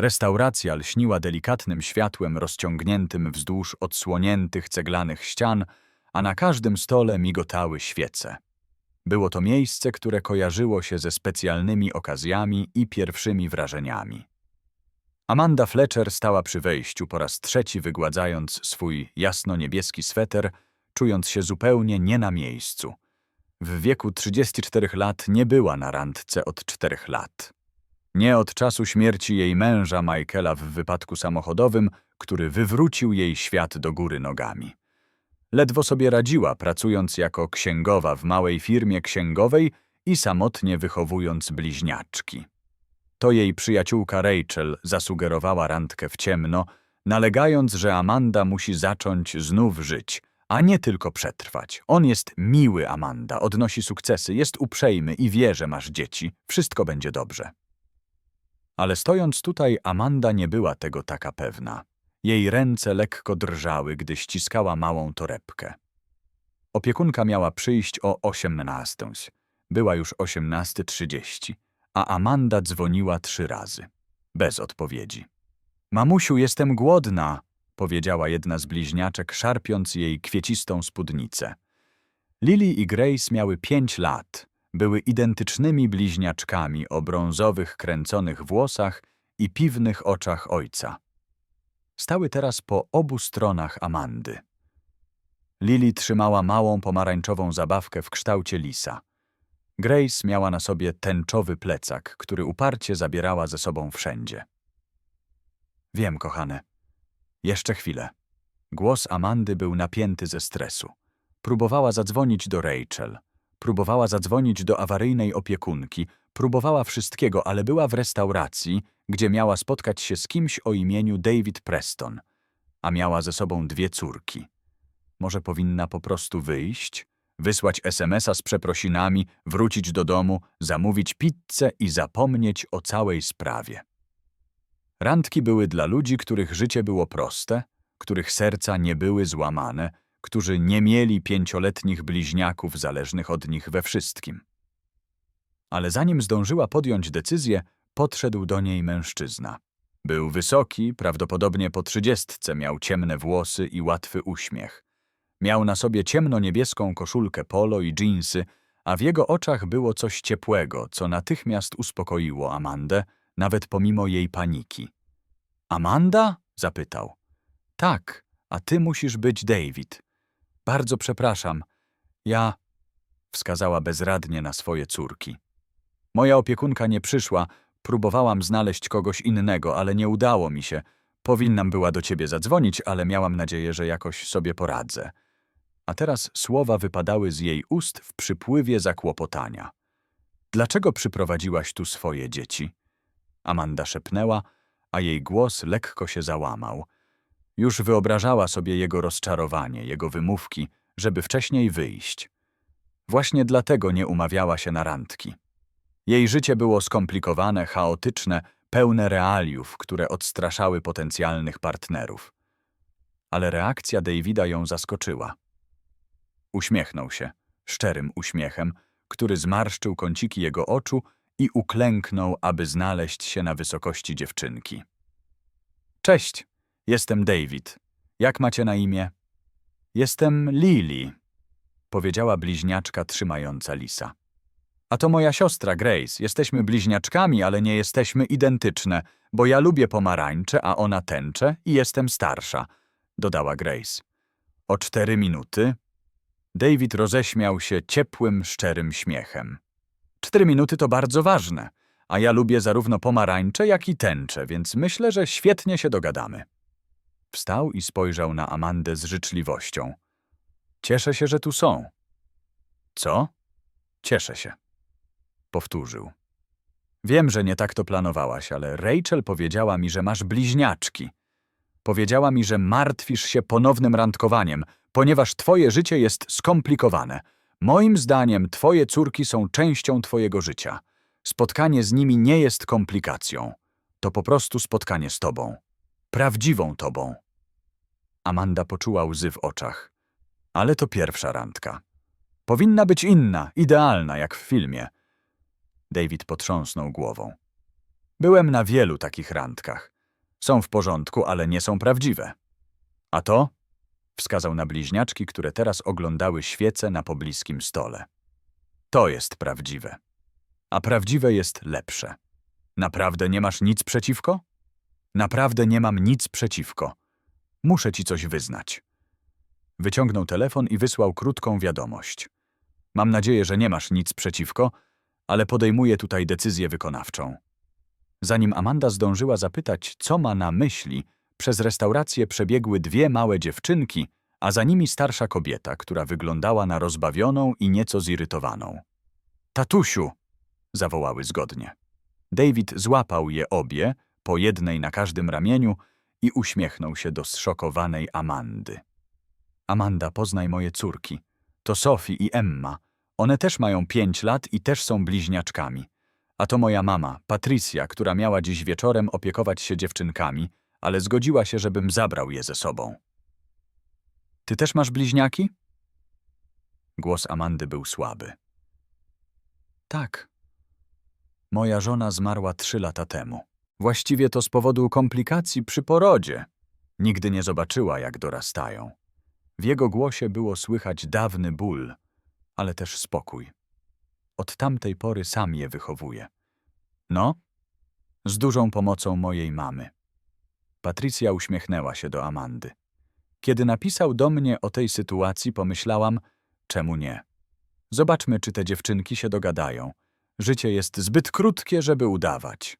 Restauracja lśniła delikatnym światłem rozciągniętym wzdłuż odsłoniętych ceglanych ścian, a na każdym stole migotały świece. Było to miejsce, które kojarzyło się ze specjalnymi okazjami i pierwszymi wrażeniami. Amanda Fletcher stała przy wejściu po raz trzeci wygładzając swój jasno-niebieski sweter, czując się zupełnie nie na miejscu. W wieku 34 lat nie była na randce od czterech lat. Nie od czasu śmierci jej męża Michaela w wypadku samochodowym, który wywrócił jej świat do góry nogami. Ledwo sobie radziła, pracując jako księgowa w małej firmie księgowej i samotnie wychowując bliźniaczki. To jej przyjaciółka Rachel zasugerowała randkę w ciemno, nalegając, że Amanda musi zacząć znów żyć, a nie tylko przetrwać. On jest miły, Amanda, odnosi sukcesy, jest uprzejmy i wie, że masz dzieci. Wszystko będzie dobrze. Ale stojąc tutaj, Amanda nie była tego taka pewna. Jej ręce lekko drżały, gdy ściskała małą torebkę. Opiekunka miała przyjść o 18. Była już 18.30, a Amanda dzwoniła trzy razy. Bez odpowiedzi. Mamusiu, jestem głodna, powiedziała jedna z bliźniaczek, szarpiąc jej kwiecistą spódnicę. Lily i Grace miały pięć lat, były identycznymi bliźniaczkami o brązowych, kręconych włosach i piwnych oczach ojca. Stały teraz po obu stronach Amandy. Lily trzymała małą pomarańczową zabawkę w kształcie lisa. Grace miała na sobie tęczowy plecak, który uparcie zabierała ze sobą wszędzie. Wiem, kochane. Jeszcze chwilę. Głos Amandy był napięty ze stresu. Próbowała zadzwonić do Rachel. Próbowała zadzwonić do awaryjnej opiekunki. Próbowała wszystkiego, ale była w restauracji, gdzie miała spotkać się z kimś o imieniu David Preston, a miała ze sobą dwie córki. Może powinna po prostu wyjść, wysłać SMS-a z przeprosinami, wrócić do domu, zamówić pizzę i zapomnieć o całej sprawie. Randki były dla ludzi, których życie było proste, których serca nie były złamane, którzy nie mieli pięcioletnich bliźniaków zależnych od nich we wszystkim. Ale zanim zdążyła podjąć decyzję, podszedł do niej mężczyzna. Był wysoki, prawdopodobnie po trzydziestce, miał ciemne włosy i łatwy uśmiech. Miał na sobie ciemno-niebieską koszulkę polo i dżinsy, a w jego oczach było coś ciepłego, co natychmiast uspokoiło Amandę, nawet pomimo jej paniki. Amanda? zapytał. Tak, a ty musisz być David. Bardzo przepraszam. Ja... wskazała bezradnie na swoje córki. Moja opiekunka nie przyszła, próbowałam znaleźć kogoś innego, ale nie udało mi się. Powinnam była do ciebie zadzwonić, ale miałam nadzieję, że jakoś sobie poradzę. A teraz słowa wypadały z jej ust w przypływie zakłopotania. Dlaczego przyprowadziłaś tu swoje dzieci? Amanda szepnęła, a jej głos lekko się załamał. Już wyobrażała sobie jego rozczarowanie, jego wymówki, żeby wcześniej wyjść. Właśnie dlatego nie umawiała się na randki. Jej życie było skomplikowane, chaotyczne, pełne realiów, które odstraszały potencjalnych partnerów. Ale reakcja Davida ją zaskoczyła. Uśmiechnął się, szczerym uśmiechem, który zmarszczył kąciki jego oczu i uklęknął, aby znaleźć się na wysokości dziewczynki. Cześć, jestem David. Jak macie na imię? Jestem Lily, powiedziała bliźniaczka trzymająca lisa. A to moja siostra Grace. Jesteśmy bliźniaczkami, ale nie jesteśmy identyczne, bo ja lubię pomarańcze, a ona tęcze i jestem starsza, dodała Grace. O cztery minuty David roześmiał się ciepłym, szczerym śmiechem. Cztery minuty to bardzo ważne, a ja lubię zarówno pomarańcze, jak i tęcze, więc myślę, że świetnie się dogadamy. Wstał i spojrzał na Amandę z życzliwością. Cieszę się, że tu są. Co? Cieszę się. Powtórzył. Wiem, że nie tak to planowałaś, ale Rachel powiedziała mi, że masz bliźniaczki. Powiedziała mi, że martwisz się ponownym randkowaniem, ponieważ twoje życie jest skomplikowane. Moim zdaniem twoje córki są częścią twojego życia. Spotkanie z nimi nie jest komplikacją. To po prostu spotkanie z tobą. Prawdziwą tobą. Amanda poczuła łzy w oczach. Ale to pierwsza randka. Powinna być inna, idealna, jak w filmie. David potrząsnął głową. Byłem na wielu takich randkach. Są w porządku, ale nie są prawdziwe. A to? Wskazał na bliźniaczki, które teraz oglądały świece na pobliskim stole. To jest prawdziwe. A prawdziwe jest lepsze. Naprawdę nie masz nic przeciwko? Naprawdę nie mam nic przeciwko. Muszę ci coś wyznać. Wyciągnął telefon i wysłał krótką wiadomość. Mam nadzieję, że nie masz nic przeciwko, ale podejmuję tutaj decyzję wykonawczą. Zanim Amanda zdążyła zapytać, co ma na myśli, przez restaurację przebiegły dwie małe dziewczynki, a za nimi starsza kobieta, która wyglądała na rozbawioną i nieco zirytowaną. Tatusiu! zawołały zgodnie. David złapał je obie, po jednej na każdym ramieniu, i uśmiechnął się do zszokowanej Amandy. Amanda, poznaj moje córki. To Sophie i Emma. One też mają pięć lat i też są bliźniaczkami. A to moja mama, Patricia, która miała dziś wieczorem opiekować się dziewczynkami, ale zgodziła się, żebym zabrał je ze sobą. Ty też masz bliźniaki? Głos Amandy był słaby. Tak. Moja żona zmarła trzy lata temu. Właściwie to z powodu komplikacji przy porodzie. Nigdy nie zobaczyła, jak dorastają. W jego głosie było słychać dawny ból, ale też spokój. Od tamtej pory sam je wychowuję. No, z dużą pomocą mojej mamy. Patrycja uśmiechnęła się do Amandy. Kiedy napisał do mnie o tej sytuacji, pomyślałam, czemu nie? Zobaczmy, czy te dziewczynki się dogadają. Życie jest zbyt krótkie, żeby udawać.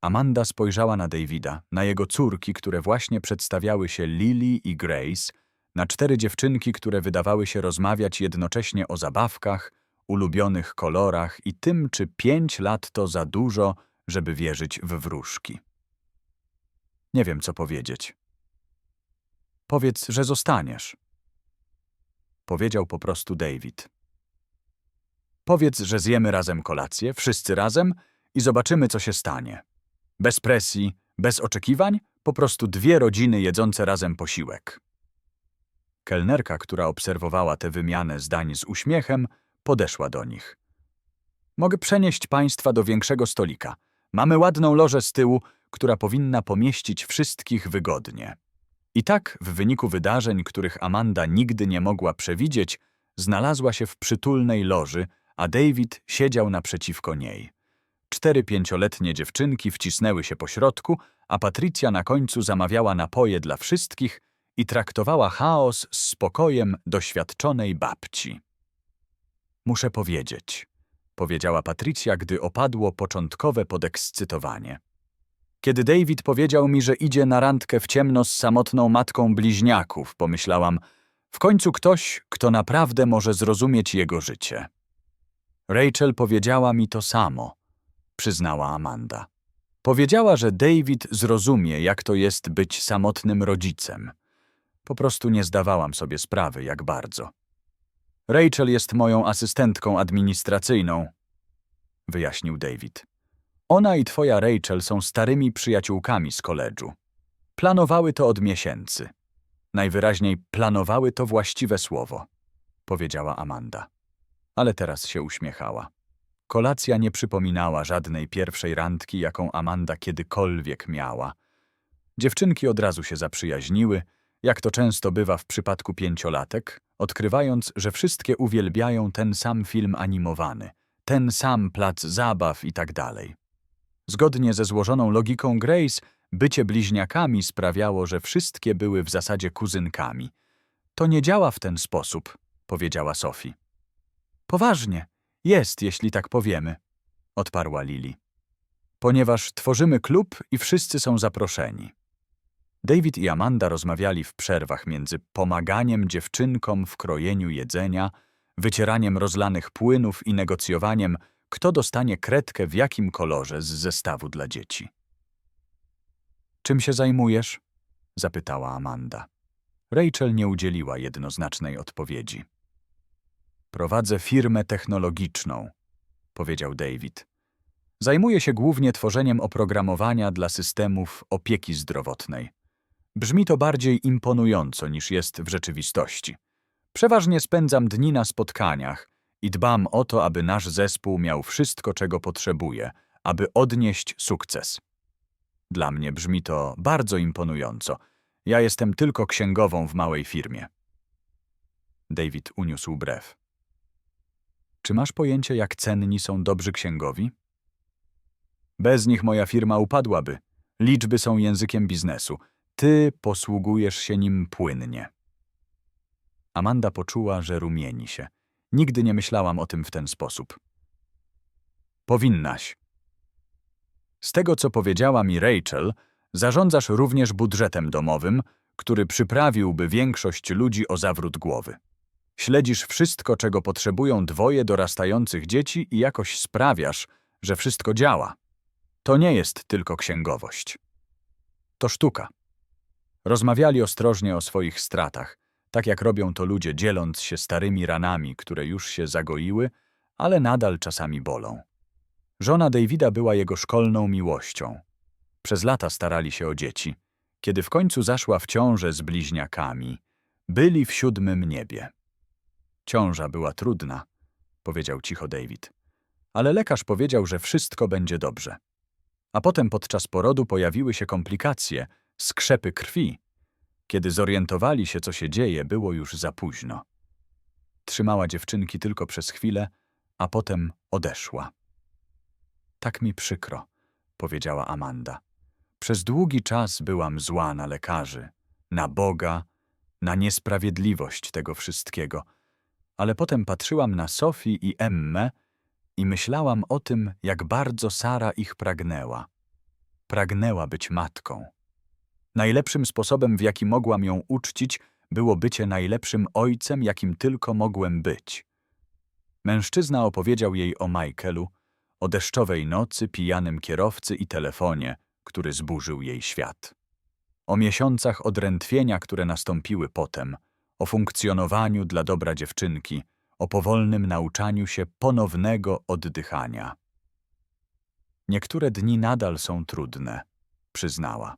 Amanda spojrzała na Davida, na jego córki, które właśnie przedstawiały się Lily i Grace, na cztery dziewczynki, które wydawały się rozmawiać jednocześnie o zabawkach, ulubionych kolorach i tym, czy pięć lat to za dużo, żeby wierzyć w wróżki. Nie wiem, co powiedzieć. Powiedz, że zostaniesz. Powiedział po prostu David. Powiedz, że zjemy razem kolację, wszyscy razem i zobaczymy, co się stanie. Bez presji, bez oczekiwań, po prostu dwie rodziny jedzące razem posiłek. Kelnerka, która obserwowała tę wymianę zdań z uśmiechem, podeszła do nich. Mogę przenieść państwa do większego stolika. Mamy ładną lożę z tyłu, która powinna pomieścić wszystkich wygodnie. I tak, w wyniku wydarzeń, których Amanda nigdy nie mogła przewidzieć, znalazła się w przytulnej loży, a David siedział naprzeciwko niej. Cztery pięcioletnie dziewczynki wcisnęły się po środku, a Patrycja na końcu zamawiała napoje dla wszystkich i traktowała chaos z spokojem doświadczonej babci. Muszę powiedzieć, powiedziała Patrycja, gdy opadło początkowe podekscytowanie. Kiedy David powiedział mi, że idzie na randkę w ciemno z samotną matką bliźniaków, pomyślałam, w końcu ktoś, kto naprawdę może zrozumieć jego życie. Rachel powiedziała mi to samo, przyznała Amanda. Powiedziała, że David zrozumie, jak to jest być samotnym rodzicem. Po prostu nie zdawałam sobie sprawy, jak bardzo. Rachel jest moją asystentką administracyjną, wyjaśnił David. Ona i twoja Rachel są starymi przyjaciółkami z koledżu. Planowały to od miesięcy. Najwyraźniej planowały to właściwe słowo, powiedziała Amanda. Ale teraz się uśmiechała. Kolacja nie przypominała żadnej pierwszej randki, jaką Amanda kiedykolwiek miała. Dziewczynki od razu się zaprzyjaźniły, jak to często bywa w przypadku pięciolatek, odkrywając, że wszystkie uwielbiają ten sam film animowany, ten sam plac zabaw i tak dalej. Zgodnie ze złożoną logiką Grace, bycie bliźniakami sprawiało, że wszystkie były w zasadzie kuzynkami. To nie działa w ten sposób, powiedziała Sophie. Poważnie, jest, jeśli tak powiemy, odparła Lili. Ponieważ tworzymy klub i wszyscy są zaproszeni. David i Amanda rozmawiali w przerwach między pomaganiem dziewczynkom w krojeniu jedzenia, wycieraniem rozlanych płynów i negocjowaniem, kto dostanie kredkę w jakim kolorze z zestawu dla dzieci. Czym się zajmujesz? zapytała Amanda. Rachel nie udzieliła jednoznacznej odpowiedzi. Prowadzę firmę technologiczną, powiedział David. Zajmuję się głównie tworzeniem oprogramowania dla systemów opieki zdrowotnej. Brzmi to bardziej imponująco niż jest w rzeczywistości. Przeważnie spędzam dni na spotkaniach i dbam o to, aby nasz zespół miał wszystko, czego potrzebuje, aby odnieść sukces. Dla mnie brzmi to bardzo imponująco. Ja jestem tylko księgową w małej firmie. David uniósł brew. Czy masz pojęcie, jak cenni są dobrzy księgowi? Bez nich moja firma upadłaby. Liczby są językiem biznesu. Ty posługujesz się nim płynnie. Amanda poczuła, że rumieni się. Nigdy nie myślałam o tym w ten sposób. Powinnaś. Z tego, co powiedziała mi Rachel, zarządzasz również budżetem domowym, który przyprawiłby większość ludzi o zawrót głowy. Śledzisz wszystko, czego potrzebują dwoje dorastających dzieci i jakoś sprawiasz, że wszystko działa. To nie jest tylko księgowość. To sztuka. Rozmawiali ostrożnie o swoich stratach, tak jak robią to ludzie, dzieląc się starymi ranami, które już się zagoiły, ale nadal czasami bolą. Żona Davida była jego szkolną miłością. Przez lata starali się o dzieci. Kiedy w końcu zaszła w ciążę z bliźniakami, byli w siódmym niebie. Ciąża była trudna, powiedział cicho David. Ale lekarz powiedział, że wszystko będzie dobrze. A potem podczas porodu pojawiły się komplikacje, skrzepy krwi. Kiedy zorientowali się, co się dzieje, było już za późno. Trzymała dziewczynki tylko przez chwilę, a potem odeszła. Tak mi przykro, powiedziała Amanda. Przez długi czas byłam zła na lekarzy, na Boga, na niesprawiedliwość tego wszystkiego, ale potem patrzyłam na Sophie i Emmę i myślałam o tym, jak bardzo Sara ich pragnęła. Pragnęła być matką. Najlepszym sposobem, w jaki mogłam ją uczcić, było bycie najlepszym ojcem, jakim tylko mogłem być. Mężczyzna opowiedział jej o Michaelu, o deszczowej nocy, pijanym kierowcy i telefonie, który zburzył jej świat. O miesiącach odrętwienia, które nastąpiły potem, o funkcjonowaniu dla dobra dziewczynki, o powolnym nauczaniu się ponownego oddychania. Niektóre dni nadal są trudne, przyznała.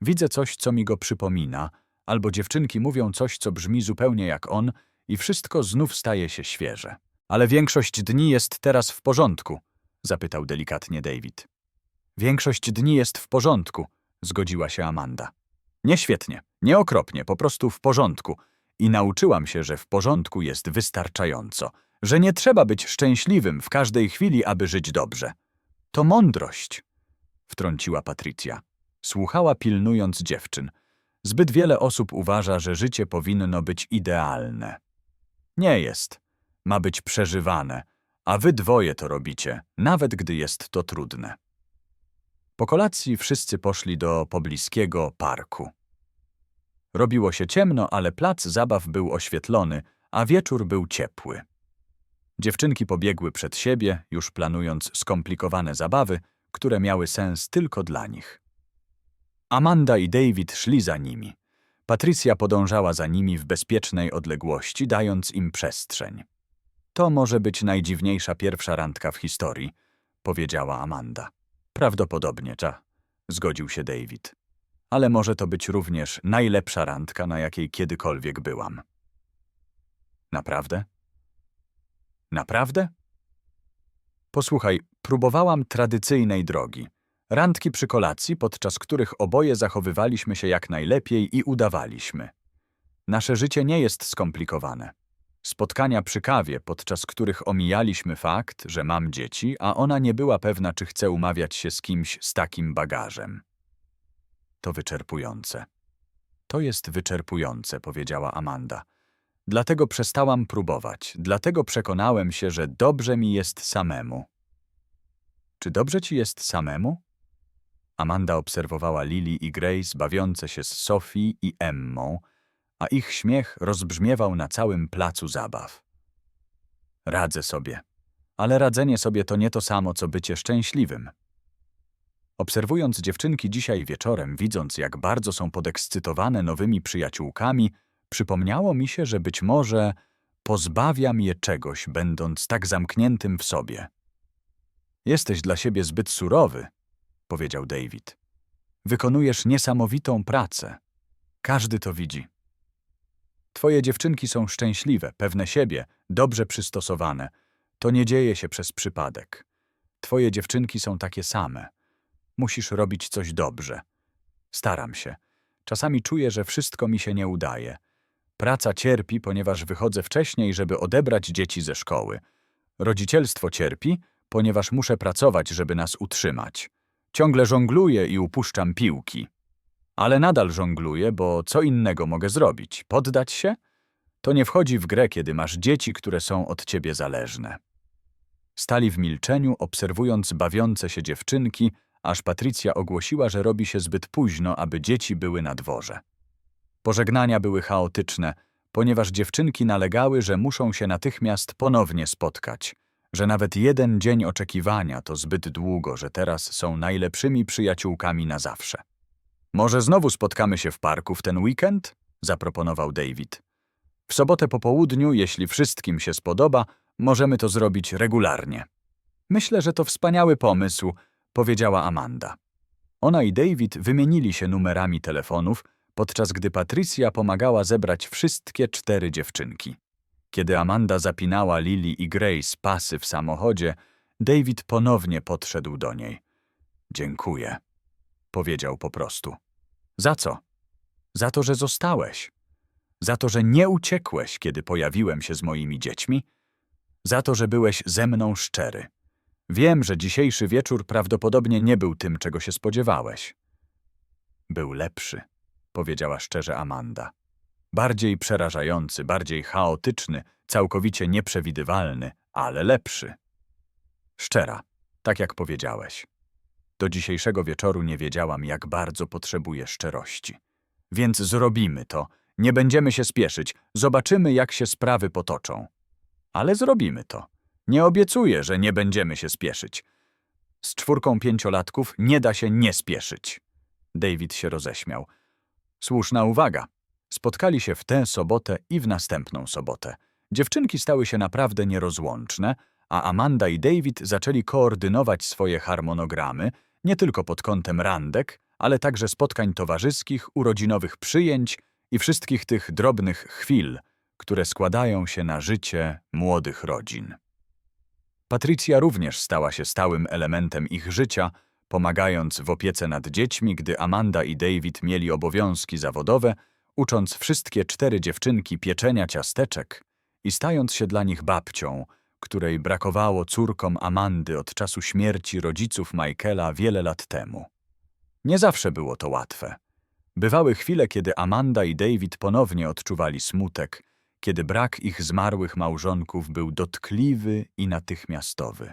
Widzę coś, co mi go przypomina, albo dziewczynki mówią coś, co brzmi zupełnie jak on i wszystko znów staje się świeże. Ale większość dni jest teraz w porządku, zapytał delikatnie David. Większość dni jest w porządku, zgodziła się Amanda. Nie świetnie, nie okropnie, po prostu w porządku. I nauczyłam się, że w porządku jest wystarczająco, że nie trzeba być szczęśliwym w każdej chwili, aby żyć dobrze. To mądrość, wtrąciła Patricia. Słuchała pilnując dziewczyn. Zbyt wiele osób uważa, że życie powinno być idealne. Nie jest. Ma być przeżywane, a wy dwoje to robicie, nawet gdy jest to trudne. Po kolacji wszyscy poszli do pobliskiego parku. Robiło się ciemno, ale plac zabaw był oświetlony, a wieczór był ciepły. Dziewczynki pobiegły przed siebie, już planując skomplikowane zabawy, które miały sens tylko dla nich. Amanda i David szli za nimi. Patricia podążała za nimi w bezpiecznej odległości, dając im przestrzeń. To może być najdziwniejsza pierwsza randka w historii, powiedziała Amanda. Prawdopodobnie, cza, zgodził się David. Ale może to być również najlepsza randka, na jakiej kiedykolwiek byłam. Naprawdę? Naprawdę? Posłuchaj, próbowałam tradycyjnej drogi. Randki przy kolacji, podczas których oboje zachowywaliśmy się jak najlepiej i udawaliśmy. Nasze życie nie jest skomplikowane. Spotkania przy kawie, podczas których omijaliśmy fakt, że mam dzieci, a ona nie była pewna, czy chce umawiać się z kimś z takim bagażem. To wyczerpujące. To jest wyczerpujące, powiedziała Amanda. Dlatego przestałam próbować, dlatego przekonałem się, że dobrze mi jest samemu. Czy dobrze ci jest samemu? Amanda obserwowała Lily i Grace bawiące się z Sophie i Emmą, a ich śmiech rozbrzmiewał na całym placu zabaw. Radzę sobie, ale radzenie sobie to nie to samo, co bycie szczęśliwym. Obserwując dziewczynki dzisiaj wieczorem, widząc jak bardzo są podekscytowane nowymi przyjaciółkami, przypomniało mi się, że być może pozbawiam je czegoś, będąc tak zamkniętym w sobie. Jesteś dla siebie zbyt surowy, powiedział David. Wykonujesz niesamowitą pracę. Każdy to widzi. Twoje dziewczynki są szczęśliwe, pewne siebie, dobrze przystosowane. To nie dzieje się przez przypadek. Twoje dziewczynki są takie same. Musisz robić coś dobrze. Staram się. Czasami czuję, że wszystko mi się nie udaje. Praca cierpi, ponieważ wychodzę wcześniej, żeby odebrać dzieci ze szkoły. Rodzicielstwo cierpi, ponieważ muszę pracować, żeby nas utrzymać. Ciągle żongluję i upuszczam piłki. Ale nadal żongluję, bo co innego mogę zrobić? Poddać się? To nie wchodzi w grę, kiedy masz dzieci, które są od ciebie zależne. Stali w milczeniu, obserwując bawiące się dziewczynki, aż Patrycja ogłosiła, że robi się zbyt późno, aby dzieci były na dworze. Pożegnania były chaotyczne, ponieważ dziewczynki nalegały, że muszą się natychmiast ponownie spotkać, że nawet jeden dzień oczekiwania to zbyt długo, że teraz są najlepszymi przyjaciółkami na zawsze. Może znowu spotkamy się w parku w ten weekend? zaproponował David. W sobotę po południu, jeśli wszystkim się spodoba, możemy to zrobić regularnie. Myślę, że to wspaniały pomysł, powiedziała Amanda. Ona i David wymienili się numerami telefonów, podczas gdy Patricia pomagała zebrać wszystkie cztery dziewczynki. Kiedy Amanda zapinała Lily i Grace pasy w samochodzie, David ponownie podszedł do niej. Dziękuję, powiedział po prostu. Za co? Za to, że zostałeś. Za to, że nie uciekłeś, kiedy pojawiłem się z moimi dziećmi. Za to, że byłeś ze mną szczery. Wiem, że dzisiejszy wieczór prawdopodobnie nie był tym, czego się spodziewałeś. Był lepszy, powiedziała szczerze Amanda. Bardziej przerażający, bardziej chaotyczny, całkowicie nieprzewidywalny, ale lepszy. Szczera, tak jak powiedziałeś. Do dzisiejszego wieczoru nie wiedziałam, jak bardzo potrzebuję szczerości. Więc zrobimy to. Nie będziemy się spieszyć. Zobaczymy, jak się sprawy potoczą. Ale zrobimy to. Nie obiecuję, że nie będziemy się spieszyć. Z czwórką pięciolatków nie da się nie spieszyć. David się roześmiał. Słuszna uwaga. Spotkali się w tę sobotę i w następną sobotę. Dziewczynki stały się naprawdę nierozłączne, a Amanda i David zaczęli koordynować swoje harmonogramy, nie tylko pod kątem randek, ale także spotkań towarzyskich, urodzinowych przyjęć i wszystkich tych drobnych chwil, które składają się na życie młodych rodzin. Patrycja również stała się stałym elementem ich życia, pomagając w opiece nad dziećmi, gdy Amanda i David mieli obowiązki zawodowe, ucząc wszystkie cztery dziewczynki pieczenia ciasteczek i stając się dla nich babcią, której brakowało córkom Amandy od czasu śmierci rodziców Michaela wiele lat temu. Nie zawsze było to łatwe. Bywały chwile, kiedy Amanda i David ponownie odczuwali smutek, kiedy brak ich zmarłych małżonków był dotkliwy i natychmiastowy.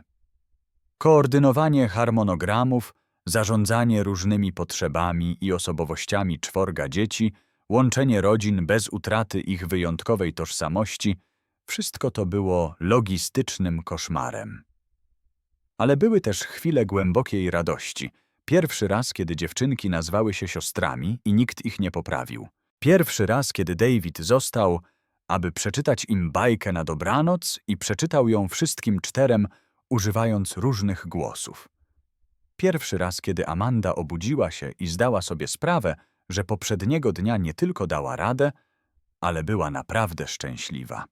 Koordynowanie harmonogramów, zarządzanie różnymi potrzebami i osobowościami czworga dzieci, łączenie rodzin bez utraty ich wyjątkowej tożsamości, wszystko to było logistycznym koszmarem. Ale były też chwile głębokiej radości. Pierwszy raz, kiedy dziewczynki nazwały się siostrami i nikt ich nie poprawił. Pierwszy raz, kiedy David został, aby przeczytać im bajkę na dobranoc i przeczytał ją wszystkim czterem, używając różnych głosów. Pierwszy raz, kiedy Amanda obudziła się i zdała sobie sprawę, że poprzedniego dnia nie tylko dała radę, ale była naprawdę szczęśliwa.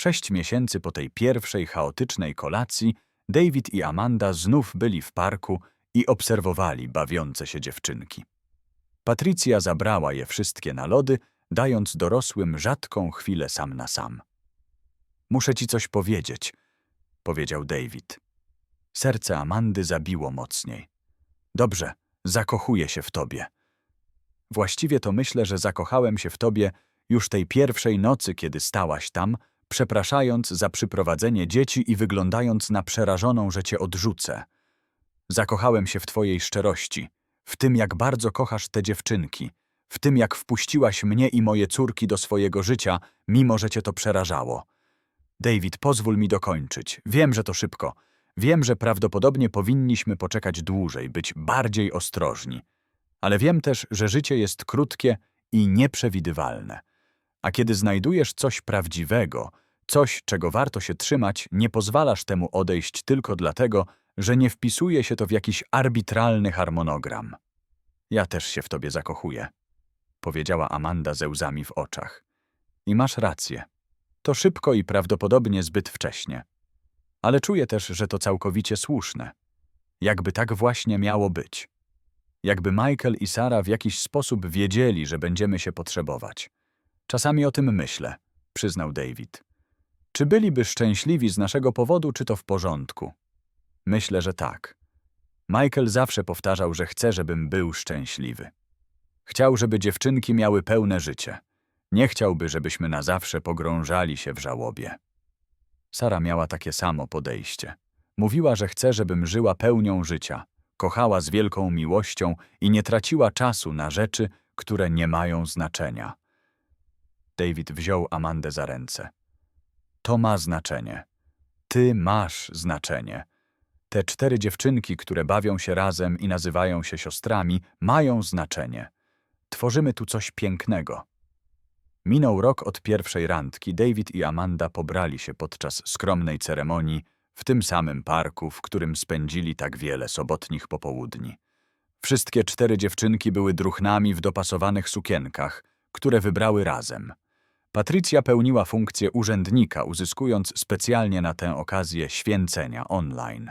Sześć miesięcy po tej pierwszej chaotycznej kolacji David i Amanda znów byli w parku i obserwowali bawiące się dziewczynki. Patrycja zabrała je wszystkie na lody, dając dorosłym rzadką chwilę sam na sam. Muszę ci coś powiedzieć, powiedział David. Serce Amandy zabiło mocniej. Dobrze, zakochuję się w tobie. Właściwie to myślę, że zakochałem się w tobie już tej pierwszej nocy, kiedy stałaś tam, przepraszając za przyprowadzenie dzieci i wyglądając na przerażoną, że cię odrzucę. Zakochałem się w twojej szczerości, w tym, jak bardzo kochasz te dziewczynki, w tym, jak wpuściłaś mnie i moje córki do swojego życia, mimo że cię to przerażało. David, pozwól mi dokończyć. Wiem, że to szybko. Wiem, że prawdopodobnie powinniśmy poczekać dłużej, być bardziej ostrożni. Ale wiem też, że życie jest krótkie i nieprzewidywalne. A kiedy znajdujesz coś prawdziwego, coś, czego warto się trzymać, nie pozwalasz temu odejść tylko dlatego, że nie wpisuje się to w jakiś arbitralny harmonogram. Ja też się w tobie zakochuję, powiedziała Amanda ze łzami w oczach. I masz rację. To szybko i prawdopodobnie zbyt wcześnie. ale czuję też, że to całkowicie słuszne. Jakby tak właśnie miało być. Jakby Michael i Sara w jakiś sposób wiedzieli, że będziemy się potrzebować. Czasami o tym myślę, przyznał David. Czy byliby szczęśliwi z naszego powodu, czy to w porządku? Myślę, że tak. Michael zawsze powtarzał, że chce, żebym był szczęśliwy. Chciał, żeby dziewczynki miały pełne życie. Nie chciałby, żebyśmy na zawsze pogrążali się w żałobie. Sara miała takie samo podejście. Mówiła, że chce, żebym żyła pełnią życia, kochała z wielką miłością i nie traciła czasu na rzeczy, które nie mają znaczenia. David wziął Amandę za ręce. To ma znaczenie. Ty masz znaczenie. Te cztery dziewczynki, które bawią się razem i nazywają się siostrami, mają znaczenie. Tworzymy tu coś pięknego. Minął rok od pierwszej randki. David i Amanda pobrali się podczas skromnej ceremonii w tym samym parku, w którym spędzili tak wiele sobotnich popołudni. Wszystkie cztery dziewczynki były druchnami w dopasowanych sukienkach, które wybrały razem. Patrycja pełniła funkcję urzędnika, uzyskując specjalnie na tę okazję święcenia online.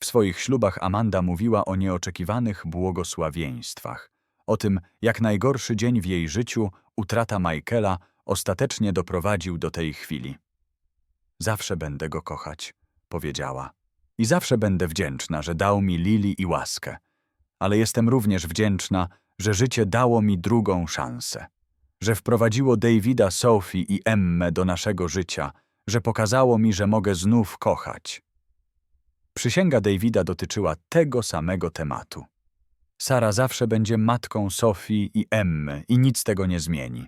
W swoich ślubach Amanda mówiła o nieoczekiwanych błogosławieństwach, o tym, jak najgorszy dzień w jej życiu, utrata Michaela, ostatecznie doprowadził do tej chwili. Zawsze będę go kochać, powiedziała. I zawsze będę wdzięczna, że dał mi Lili i łaskę. Ale jestem również wdzięczna, że życie dało mi drugą szansę. Że wprowadziło Davida, Sophie i Emmę do naszego życia, że pokazało mi, że mogę znów kochać. Przysięga Davida dotyczyła tego samego tematu. Sara zawsze będzie matką Sofii i Emmy i nic tego nie zmieni.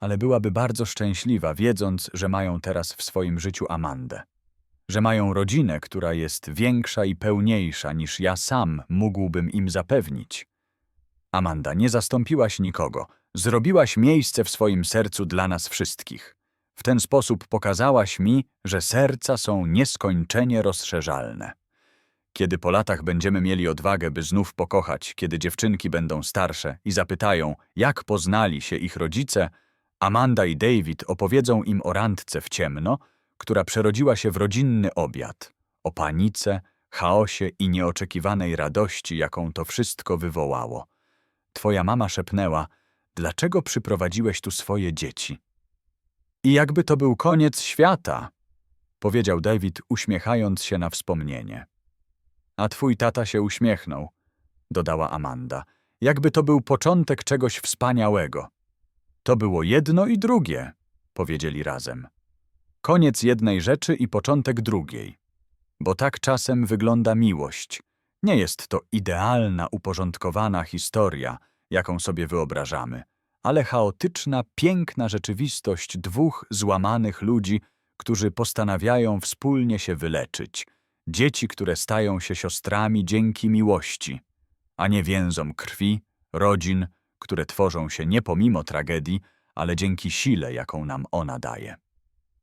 Ale byłaby bardzo szczęśliwa, wiedząc, że mają teraz w swoim życiu Amandę. Że mają rodzinę, która jest większa i pełniejsza niż ja sam mógłbym im zapewnić. Amanda, nie zastąpiłaś nikogo. Zrobiłaś miejsce w swoim sercu dla nas wszystkich. W ten sposób pokazałaś mi, że serca są nieskończenie rozszerzalne. Kiedy po latach będziemy mieli odwagę, by znów pokochać, kiedy dziewczynki będą starsze i zapytają, jak poznali się ich rodzice, Amanda i David opowiedzą im o randce w ciemno, która przerodziła się w rodzinny obiad, o panice, chaosie i nieoczekiwanej radości, jaką to wszystko wywołało. Twoja mama szepnęła, dlaczego przyprowadziłeś tu swoje dzieci? I jakby to był koniec świata, powiedział David, uśmiechając się na wspomnienie. A twój tata się uśmiechnął, dodała Amanda, jakby to był początek czegoś wspaniałego. To było jedno i drugie, powiedzieli razem. Koniec jednej rzeczy i początek drugiej. Bo tak czasem wygląda miłość. Nie jest to idealna, uporządkowana historia, jaką sobie wyobrażamy, ale chaotyczna, piękna rzeczywistość dwóch złamanych ludzi, którzy postanawiają wspólnie się wyleczyć – dzieci, które stają się siostrami dzięki miłości, a nie więzom krwi, rodzin, które tworzą się nie pomimo tragedii, ale dzięki sile, jaką nam ona daje.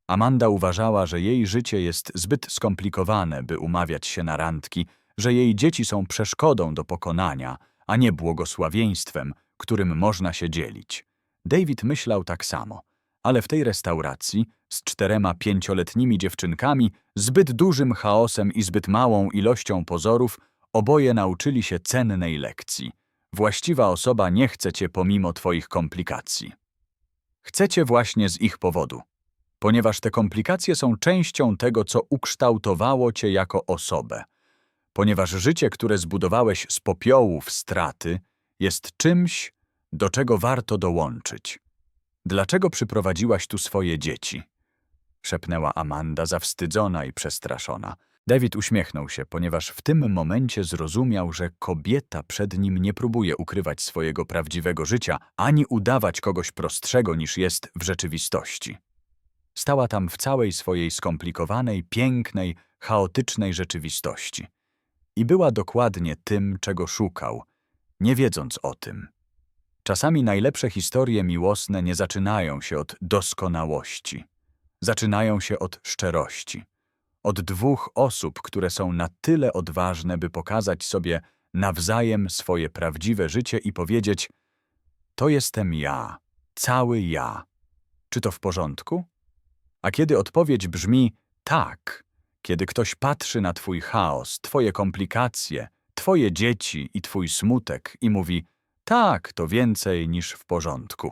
Amanda uważała, że jej życie jest zbyt skomplikowane, by umawiać się na randki, że jej dzieci są przeszkodą do pokonania, a nie błogosławieństwem, którym można się dzielić. David myślał tak samo – ale w tej restauracji z czterema pięcioletnimi dziewczynkami, zbyt dużym chaosem i zbyt małą ilością pozorów, oboje nauczyli się cennej lekcji. Właściwa osoba nie chce cię pomimo twoich komplikacji. Chcecie właśnie z ich powodu, ponieważ te komplikacje są częścią tego, co ukształtowało cię jako osobę. Ponieważ życie, które zbudowałeś z popiołów straty, jest czymś, do czego warto dołączyć. Dlaczego przyprowadziłaś tu swoje dzieci? Szepnęła Amanda, zawstydzona i przestraszona. David uśmiechnął się, ponieważ w tym momencie zrozumiał, że kobieta przed nim nie próbuje ukrywać swojego prawdziwego życia, ani udawać kogoś prostszego niż jest w rzeczywistości. Stała tam w całej swojej skomplikowanej, pięknej, chaotycznej rzeczywistości. I była dokładnie tym, czego szukał, nie wiedząc o tym. Czasami najlepsze historie miłosne nie zaczynają się od doskonałości. Zaczynają się od szczerości. Od dwóch osób, które są na tyle odważne, by pokazać sobie nawzajem swoje prawdziwe życie i powiedzieć to jestem ja, cały ja. Czy to w porządku? A kiedy odpowiedź brzmi tak, Kiedy ktoś patrzy na twój chaos, twoje komplikacje, twoje dzieci i twój smutek i mówi: Tak, to więcej niż w porządku.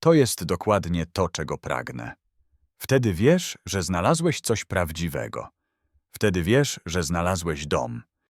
To jest dokładnie to, czego pragnę. Wtedy wiesz, że znalazłeś coś prawdziwego. Wtedy wiesz, że znalazłeś dom.